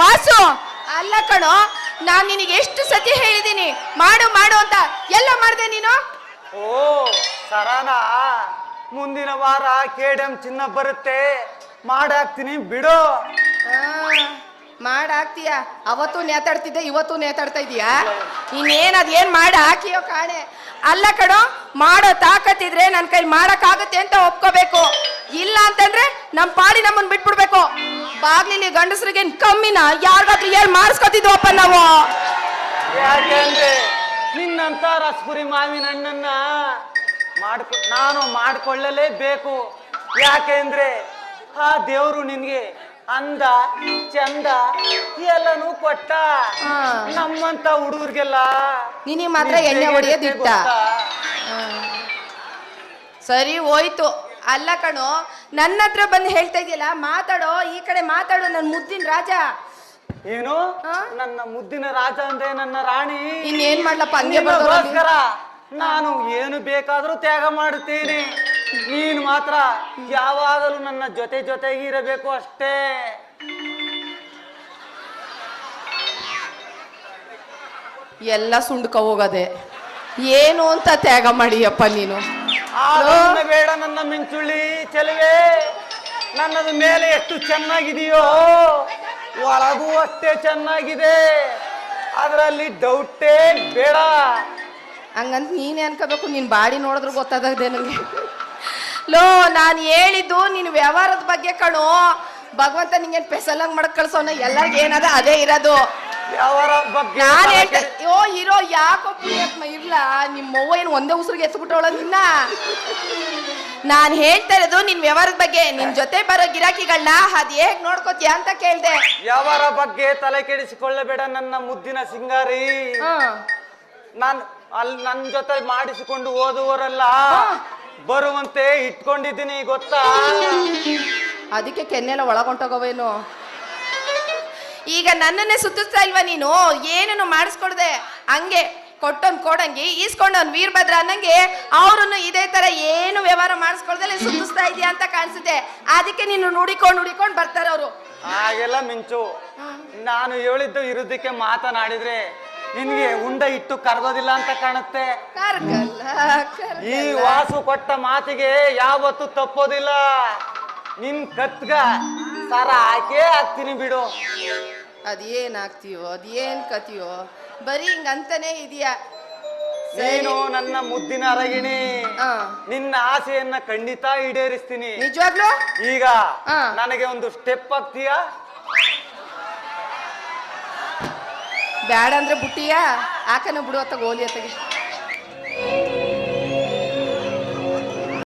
ವಾಸು. ಅಲ್ಲ ಕಣೋ ನಾನ್ ನಿನಗೆ ಎಷ್ಟು ಸತಿ ಹೇಳಿದ್ದೀನಿ ಮಾಡು ಮಾಡು ಅಂತ ಎಲ್ಲ ಮಾಡ್ದೆ ನೀನು? ಓ ಸರನಾ. ಮುಂದಿನ ವಾರ ಕೆಡಿಎಂ ಚಿನ್ನ ಬರುತ್ತೆ. ಮಾಡಾಕ್ತೀನಿ ಬಿಡು. ಮಾಡಾಕ್ತೀಯ? ಅವತ್ತು ನೇತಾಡ್ತಿದ್ದೆ ಇವತ್ತು ನೇತಾಡ್ತಾ ಇದೀಯಾ? ಇನ್ನೇನ್ ಅದೇನ್ ಮಾಡ ಹಾಕಿಯೋ ಕಾಣೆ. ಅಲ್ಲ ಕಣೋ ಮಾಡೋ ತಾಕತ್ತಿದ್ರೆ ನನ್ನ ಕೈ ಮಾಡೋಕ್ಕಾಗುತ್ತೆ ಅಂತ ಒಪ್ಕೋಬೇಕು. ಇಲ್ಲ ಅಂತಂದ್ರೆ ನಮ್ ಪಾಡಿ ನಮ್ಮನ್ ಬಿಟ್ಬಿಡ್ಬೇಕು. ಬಾಗ್ಲಿಲಿ ಗಂಡಸ್ರಿಗೆ ಕಮ್ಮಿನ ಯಾರಿಗಾದ್ರೂ ಏನ್ ಮಾಡಿಸ್ಕೊತಿದ್ವಪ್ಪ ನಾವು? ಯಾಕೆಂದ್ರೆ ನಿನ್ನಂತ ರಸಪುರಿ ಮಾವಿನ ಹಣ್ಣನ್ನ ಮಾಡ್ಕೊ ನಾನು ಮಾಡ್ಕೊಳ್ಳಲೇಬೇಕು. ಯಾಕೆಂದ್ರೆ ಆ ದೇವ್ರು ನಿನ್ಗೆ ಅಂದ ಚಂದ ಎಲ್ಲನೂ ಕೊಟ್ಟ. ನಮ್ಮಂತ ಹುಡುಗರಿಗೆಲ್ಲ ನಿನಗೆ ಮಾತ್ರ ಎಣ್ಣೆ ಹೊಡೆಯೋದಿಟ್ಟ ಸರಿ ಹೋಯ್ತು. ಅಲ್ಲ ಕಣೋ ನನ್ನ ಹತ್ರ ಬಂದು ಹೇಳ್ತಾ ಇದೆಯಲ್ಲ ಮಾತಾಡೋ ಈ ಕಡೆ ಮಾತಾಡೋ ನನ್ನ ಮುದ್ದಿನ ರಾಜ. ಏನು? ನನ್ನ ಮುದ್ದಿನ ರಾಜ ಅಂದ್ರೆ ನನ್ನ ರಾಣಿ. ಇನ್ನೇನ್ ಮಾಡ್ಲಪ್ಪ ಹಂಗೆ. ನಾನು ಏನು ಬೇಕಾದ್ರೂ ತ್ಯಾಗ ಮಾಡುತ್ತೇನೆ. ನೀನು ಮಾತ್ರ ಯಾವಾಗಲೂ ನನ್ನ ಜೊತೆ ಜೊತೆಗೆ ಇರಬೇಕು ಅಷ್ಟೇ. ಎಲ್ಲ ಸುಂಡ್ಕ ಹೋಗದೆ. ಏನು ಅಂತ ತ್ಯಾಗ ಮಾಡಿಯಪ್ಪ ನೀನು? ಬೇಡ ನನ್ನ ಮಿಂಚುಳ್ಳಿ ಚೆಲುವೆ. ನನ್ನದ ಮೇಲೆ ಎಷ್ಟು ಚೆನ್ನಾಗಿದೆಯೋ ಒಳಗೂ ಅಷ್ಟೇ ಚೆನ್ನಾಗಿದೆ. ಅದರಲ್ಲಿ ಡೌಟೇ ಬೇಡ. ಹಂಗಂತ ನೀನೇ ಅನ್ಕೋಬೇಕು ನಿನ್ ಬಾಡಿ ನೋಡಿದ್ರು ಗೊತ್ತಾಗದೆ ನನಗೆ ಲೋ ನಾನು ಹೇಳಿದ್ದು ನಿನ್ನ ವ್ಯವಹಾರದ ಬಗ್ಗೆ ಕಣೋ. ಭಗವಂತ ನಿಂಗೇನು ಪೆಸಲಂಗ್ ಮಾಡಕ್ ಕಳ್ಸೋನ? ಎಲ್ಲರಿಗೂ ಏನದ ಅದೇ ಇರೋದು. ಯಾವರ ಬಗ್ಗೆ ನಾನು ಹೇಳ್ತೆ ಹೀರೋ ಯೋ ಇರೋ ಯಾಕೋ ಪುಣ್ಯಾತ್ಮ ಇರ್ಲ? ನಿಮ್ಮ ಅವ್ವ ಏನು ಒಂದೇ ಉಸಿರಿಗೆ ಎತ್ಬಿಟ್ಟವಳ ನಿನ್ನ? ನಾನು ಹೇಳ್ತಾ ಇರೋದು ನಿನ್ ವ್ಯವಹಾರದ ಬಗ್ಗೆ. ನಿನ್ ಜೊತೆ ಬರೋ ಗಿರಾಕಿಗಳನ್ನ ಅದ್ ಹೇಗ್ ನೋಡ್ಕೋತೀಯ ಅಂತ ಕೇಳ್ದೆ. ಯಾವರ ಬಗ್ಗೆ ತಲೆ ಕೆಡಿಸಿಕೊಳ್ಳಬೇಡ ನನ್ನ ಮುದ್ದಿನ ಸಿಂಗಾರಿ. ನಾನು ನಾನ್ ಅಲ್ಲಿ ನನ್ನ ಜೊತೆ ಮಾಡಿಸಿಕೊಂಡು ಓದುವರಲ್ಲ ಬರುವಂತೆ ಇಟ್ಕೊಂಡಿದ್ದೀನಿ ಗೊತ್ತಾ? ಅದಕ್ಕೆ ಕೆನ್ನೆಲ್ಲ ಒಳಗೊಂಟೋಗವೇನು? ಈಗ ನನ್ನನ್ನೇ ಸುತ್ತಿಸ್ತಾ ಇಲ್ವಾ ನೀನು? ಏನನ್ನು ಮಾಡಿಸ್ಕೊಡ್ದೆ. ಹಂಗೆ ಕೊಟ್ಟೊಂದು ಕೊಡಂಗಿ ಈಸ್ಕೊಂಡವ್ನ್ ವೀರಭದ್ರ ಅನ್ನಂಗೆ ಅವ್ರನ್ನು ಇದೇ ತರ ಏನು ವ್ಯವಹಾರ ಮಾಡಿಸ್ಕೊಳ್ದಲೆ ಸುತ್ತಿಸ್ತಾ ಇದೆಯಾ ಅಂತ ಕಾಣಿಸುತ್ತೆ. ಅದಕ್ಕೆ ನೀನು ನುಡಿಕೊಂಡು ನುಡಿಕೊಂಡು ಬರ್ತಾರೆ ಅವರು. ಹಾಗೆಲ್ಲ ಮಿಂಚು. ನಾನು ಹೇಳಿದ್ದು ಇರುದಕ್ಕೆ ಮಾತನಾಡಿದ್ರೆ ನಿನ್ಗೆ ಉಂಡ ಇಟ್ಟು ಕರ್ಗೋದಿಲ್ಲ ಅಂತ ಕಾಣುತ್ತೆ. ಈ ವಾಸು ಕೊಟ್ಟ ಮಾತಿಗೆ ಯಾವತ್ತು ತಪ್ಪೋದಿಲ್ಲ. ನಿನ್ ಕತ್ಗ ಸರ ಹಾಕೇ ಹಾಕ್ತೀನಿ ಬಿಡು. ಅದೇನ್ ಆಗ್ತೀಯೋ ಅದೇನ್ ಕತಿಯೋ ಬರೀ ಹಿಂಗಂತಾನೆ ಇದೆಯಾ ನೀನು ನನ್ನ ಮುದ್ದಿನ ಅರಗಿಣಿ. ನಿನ್ನ ಆಸೆಯನ್ನ ಖಂಡಿತ ಈಡೇರಿಸ್ತೀನಿ. ನಿಜವಾಗ್ಲೂ? ಈಗ. ನನಗೆ ಒಂದು ಸ್ಟೆಪ್ ಹಾಕ್ತೀಯಾ ಬ್ಯಾಡ ಅಂದ್ರೆ ಬುಟ್ಟಿಯಾ? ಆಕನ ಬಿಡು ಅತ್ತ ಗೋಲಿ ಅತ್ತಗೆ.